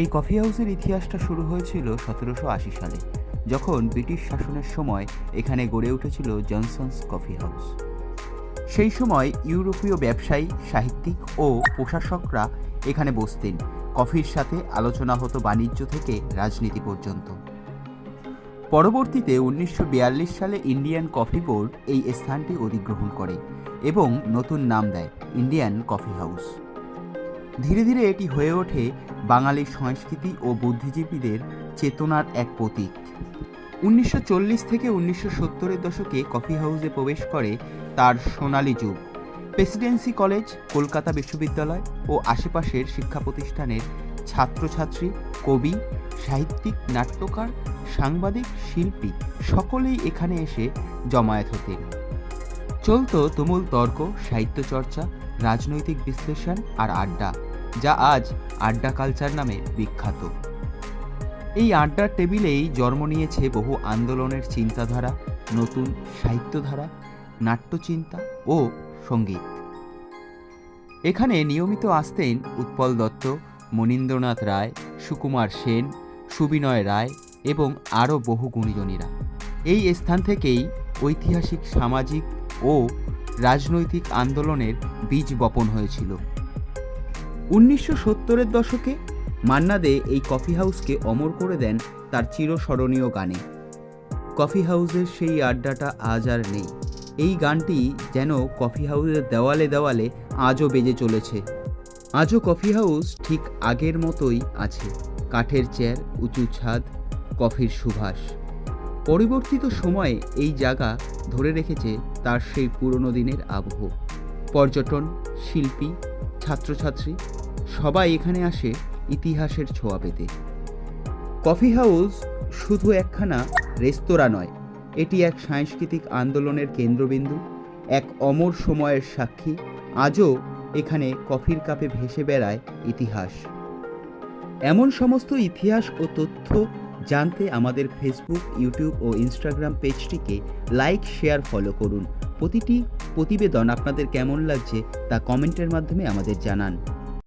এই কফি হাউসের ইতিহাসটা শুরু হয়েছিল সতেরোশো আশি সালে, যখন ব্রিটিশ শাসনের সময় এখানে গড়ে উঠেছিল জনসন্স কফি হাউস। সেই সময় ইউরোপীয় ব্যবসায়ী, সাহিত্যিক ও প্রশাসকরা এখানে বসতেন। কফির সাথে আলোচনা হতো বাণিজ্য থেকে রাজনীতি পর্যন্ত। পরবর্তীতে উনিশশো বিয়াল্লিশ সালে ইন্ডিয়ান কফি বোর্ড এই স্থানটি অধিগ্রহণ করে এবং নতুন নাম দেয়, ইন্ডিয়ান কফি হাউস। ধীরে ধীরে এটি হয়ে ওঠে বাঙালির সংস্কৃতি ও বুদ্ধিজীবীদের চেতনার এক প্রতীক। উনিশশো চল্লিশ থেকে উনিশশো সত্তরের দশকে কফি হাউসে প্রবেশ করে তার সোনালী যুগ। প্রেসিডেন্সি কলেজ, কলকাতা বিশ্ববিদ্যালয় ও আশেপাশের শিক্ষা প্রতিষ্ঠানের ছাত্রছাত্রী, কবি, সাহিত্যিক, নাট্যকার, সাংবাদিক, শিল্পী সকলেই এখানে এসে জমায়েত হতেন। চলতো তুমুল তর্ক, সাহিত্য চর্চা, রাজনৈতিক বিশ্লেষণ আর আড্ডা। যা আজ আড্ডা কালচার নামে বিখ্যাত। এই আড্ডার টেবিলেই জন্ম নিয়েছে বহু আন্দোলনের চিন্তাধারা, নতুন সাহিত্যধারা, নাট্যচিন্তা ও সংগীত। এখানে নিয়মিত আসতেন উৎপল দত্ত, মনীন্দ্রনাথ রায়, সুকুমার সেন, সুবিনয় রায় এবং আরও বহু গুণীজনীরা। এই স্থান থেকেই ঐতিহাসিক, সামাজিক ও রাজনৈতিক আন্দোলনের বীজ বপন হয়েছিল। উনিশশো সত্তরের দশকে মান্না দে এই কফি হাউসকে অমর করে দেন তার চিরস্মরণীয় গানে। কফি হাউসের সেই আড্ডাটা আজ আর নেই। এই গানটি যেন কফি হাউসের দেওয়ালে দেওয়ালে আজও বেজে চলেছে। আজও কফি হাউস ঠিক আগের মতোই আছে। কাঠের চেয়ার, উঁচু ছাদ, কফির সুভাষ পরিবর্তিত সময়ে এই জায়গা ধরে রেখেছে তার সেই পুরনো দিনের আবহ। পর্যটন, শিল্পী ছাত্রছাত্রী, সবাই এখানে আসে ইতিহাসের ছোঁয়া পেতে। কফি হাউস শুধু একখানা রেস্তোরাঁ নয়, এটি এক সাংস্কৃতিক আন্দোলনের কেন্দ্রবিন্দু, এক অমর সময়ের সাক্ষী, আজও এখানে কফির কাপে ভেসে বেড়ায় ইতিহাস। এমন সমস্ত ইতিহাস ও তথ্য জানতে আমাদের ফেসবুক ইউটিউব ও ইনস্টাগ্রাম পেজটিকে লাইক শেয়ার ফলো করুন। প্রতিটি প্রতিবেদন আপনাদের কেমন লাগছে তা কমেন্টের মাধ্যমে আমাদের জানান।